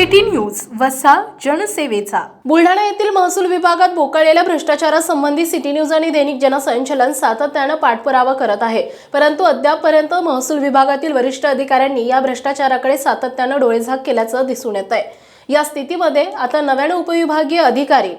City news वसा जनसेवेचा. बुलढाणा येथील महसूल विभागात बोकाळलेल्या भ्रष्टाचारासंबंधी सिटी न्यूज आणि दैनिक जनसंचलन सातत्यानं पाठपुरावा करत आहे. परंतु अद्यापपर्यंत महसूल विभागातील वरिष्ठ अधिकाऱ्यांनी या भ्रष्टाचाराकडे सातत्यानं डोळेझाक केल्याचं दिसून येत आहे या स्थितीमध्ये आता नव्याने उपविभागीय अधिकारी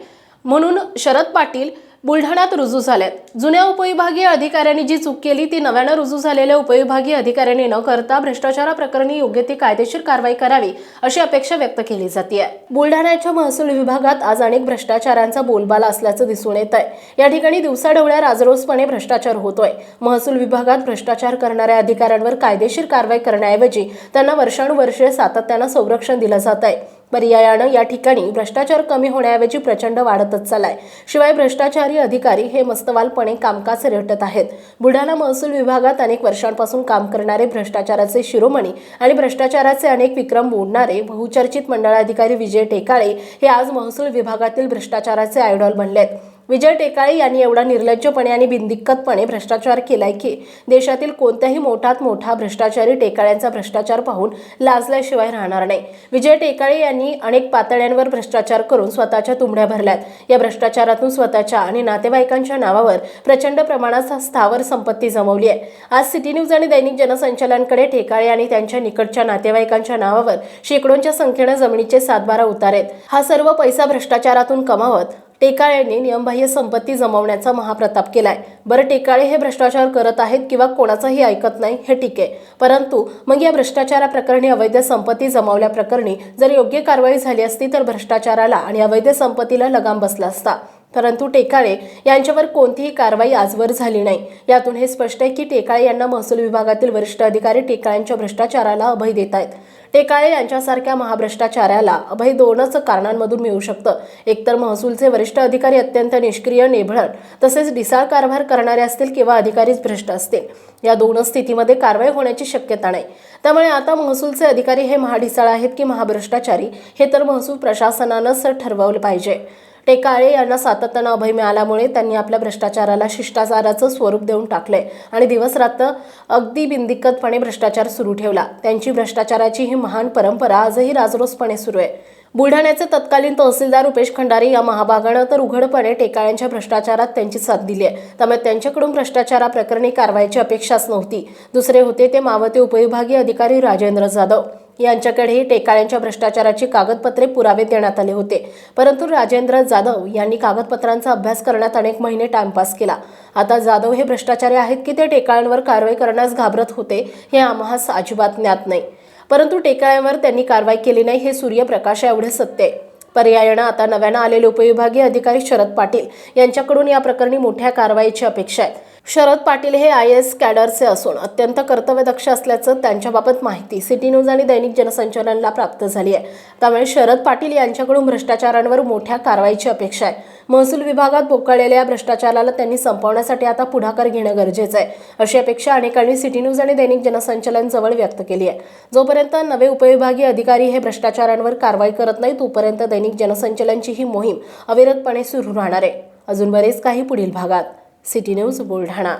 म्हणून शरद पाटील बुलढाण्यात रुजू झाल्यात जुन्या उपविभागीय अधिकाऱ्यांनी जी चूक केली ती नव्यानं रुजू झालेल्या उपविभागीय अधिकाऱ्यांनी न करता भ्रष्टाचाराप्रकरणी योग्य ती कायदेशीर कारवाई करावी अशी अपेक्षा व्यक्त केली जाते बुलढाण्याच्या महसूल विभागात आज अनेक भ्रष्टाचारांचा बोलबाला असल्याचं दिसून येत आहे या ठिकाणी दिवसाढवळ्या राजरोसपणे भ्रष्टाचार होतोय. महसूल विभागात भ्रष्टाचार करणाऱ्या अधिकाऱ्यांवर कायदेशीर कारवाई करण्याऐवजी त्यांना वर्षानुवर्षे सातत्यानं संरक्षण दिलं जात आहे पर्यायानं या ठिकाणी भ्रष्टाचार कमी होण्याऐवजी प्रचंड वाढतच चाललाय. शिवाय भ्रष्टाचारी अधिकारी हे मस्तवालपणे कामकाज रेटत आहेत. बुलढाणा महसूल विभागात अनेक वर्षांपासून काम करणारे भ्रष्टाचाराचे शिरोमणी आणि भ्रष्टाचाराचे अनेक विक्रम मोडणारे बहुचर्चित मंडळाधिकारी विजय टेकाळे हे आज महसूल विभागातील भ्रष्टाचाराचे आयडॉल बनलेत. विजय टेकाळे यांनी एवढा निर्लज्जपणे आणि बिनदिक्कतपणे भ्रष्टाचार केलाय की देशातील कोणत्याही मोठात मोठा भ्रष्टाचारी टेकाळ्यांचा भ्रष्टाचार पाहून लाजल्याशिवाय राहणार नाही. विजय टेकाळे यांनी अनेक पातळ्यांवर भ्रष्टाचार करून स्वतःच्या तुंबड्या भरल्यात. या भ्रष्टाचारातून स्वतःच्या आणि नातेवाईकांच्या नावावर प्रचंड प्रमाणात स्थावर संपत्ती जमवली आहे. आज सिटी न्यूज आणि दैनिक जनसंचालनकडे टेकाळे आणि त्यांच्या निकटच्या नातेवाईकांच्या नावावर शेकडोंच्या संख्येनं जमिनीचे सातबारा उतार आहेत हा सर्व पैसा भ्रष्टाचारातून कमावत टेकाळ्यांनी नियमबाह्य संपत्ती जमवण्याचा महाप्रताप केलाय. बरं टेकाळे हे भ्रष्टाचार करत आहेत किंवा कोणाचंही ऐकत नाही हे ठीक आहे. परंतु मग या भ्रष्टाचाराप्रकरणी अवैध संपत्ती जमावल्याप्रकरणी जर योग्य कारवाई झाली असती तर भ्रष्टाचाराला आणि अवैध संपत्तीला लगाम बसला असता. परंतु टेकाळे यांच्यावर कोणतीही कारवाई आजवर झाली नाही. यातून हे स्पष्ट आहे की टेकाळे यांना महसूल विभागातील वरिष्ठ अधिकारी टेकाळ्यांच्या भ्रष्टाचाराला अभय देत आहेत. ते काळे यांच्यासारख्या महाभ्रष्टाचाराला अभय दोनच कारणांमधून मिळू शकतं. एकतर महसूलचे वरिष्ठ अधिकारी अत्यंत निष्क्रिय निभळण तसेच डिसाळ कारभार करणारे असतील किंवा अधिकारीच भ्रष्ट असतील. या दोनच स्थितीमध्ये कारवाई होण्याची शक्यता नाही. त्यामुळे आता महसूलचे अधिकारी हे महाढिसाळ आहेत की महाभ्रष्टाचारी हे तर महसूल प्रशासनानंच ठरवलं पाहिजे. टेकाळे यांना सातत्यानं अभय मिळाल्यामुळे त्यांनी आपल्या भ्रष्टाचाराला शिष्टाचाराचं स्वरूप देऊन टाकलंय आणि दिवसरात्र अगदी बिंदिकतपणे भ्रष्टाचार सुरू ठेवला. त्यांची भ्रष्टाचाराची ही महान परंपरा आजही राजरोसपणे सुरू आहे. बुलढाण्याचे तत्कालीन तहसीलदार रुपेश खंडारे या महाभागानं तर उघडपणे टेकाळ्यांच्या भ्रष्टाचारात त्यांची साथ दिली आहे. त्यामुळे त्यांच्याकडून भ्रष्टाचाराप्रकरणी कारवाईची अपेक्षाच नव्हती. दुसरे होते ते मावते उपविभागीय अधिकारी राजेंद्र जाधव. यांच्याकडेही टेकाळ्यांच्या भ्रष्टाचाराची कागदपत्रे पुरावे देण्यात आले होते. परंतु राजेंद्र जाधव यांनी कागदपत्रांचा अभ्यास करण्यात अनेक महिने टाइमपास केला. आता जाधव हे भ्रष्टाचारी आहेत की ते टेकाळ्यांवर कारवाई करण्यास घाबरत होते हे आम्हास अजिबात ज्ञात नाही. परंतु टेकाळ्यांवर त्यांनी कारवाई केली नाही हे सूर्यप्रकाश एवढे सत्य आहे. पर्यायानं आता नव्यानं आलेले उपविभागीय अधिकारी शरद पाटील यांच्याकडून या प्रकरणी मोठ्या कारवाईची अपेक्षा आहे. शरद पाटील हे आय एस कॅडरचे असून अत्यंत कर्तव्यदक्ष असल्याचं त्यांच्याबाबत माहिती सिटी न्यूज आणि दैनिक जनसंचलनला प्राप्त झाली आहे. त्यामुळे शरद पाटील यांच्याकडून भ्रष्टाचारांवर मोठ्या कारवाईची अपेक्षा आहे. महसूल विभागात बोकाळलेल्या या भ्रष्टाचाराला त्यांनी संपवण्यासाठी आता पुढाकार घेणं गरजेचं आहे अशी अपेक्षा अनेकांनी सिटी न्यूज आणि दैनिक जनसंचलन जवळ व्यक्त केली आहे. जोपर्यंत नवे उपविभागीय अधिकारी हे भ्रष्टाचारांवर कारवाई करत नाही तोपर्यंत दैनिक जनसंचलनची ही मोहीम अविरतपणे सुरू राहणार आहे. अजून बरेच काही पुढील भागात. City news Buldhana.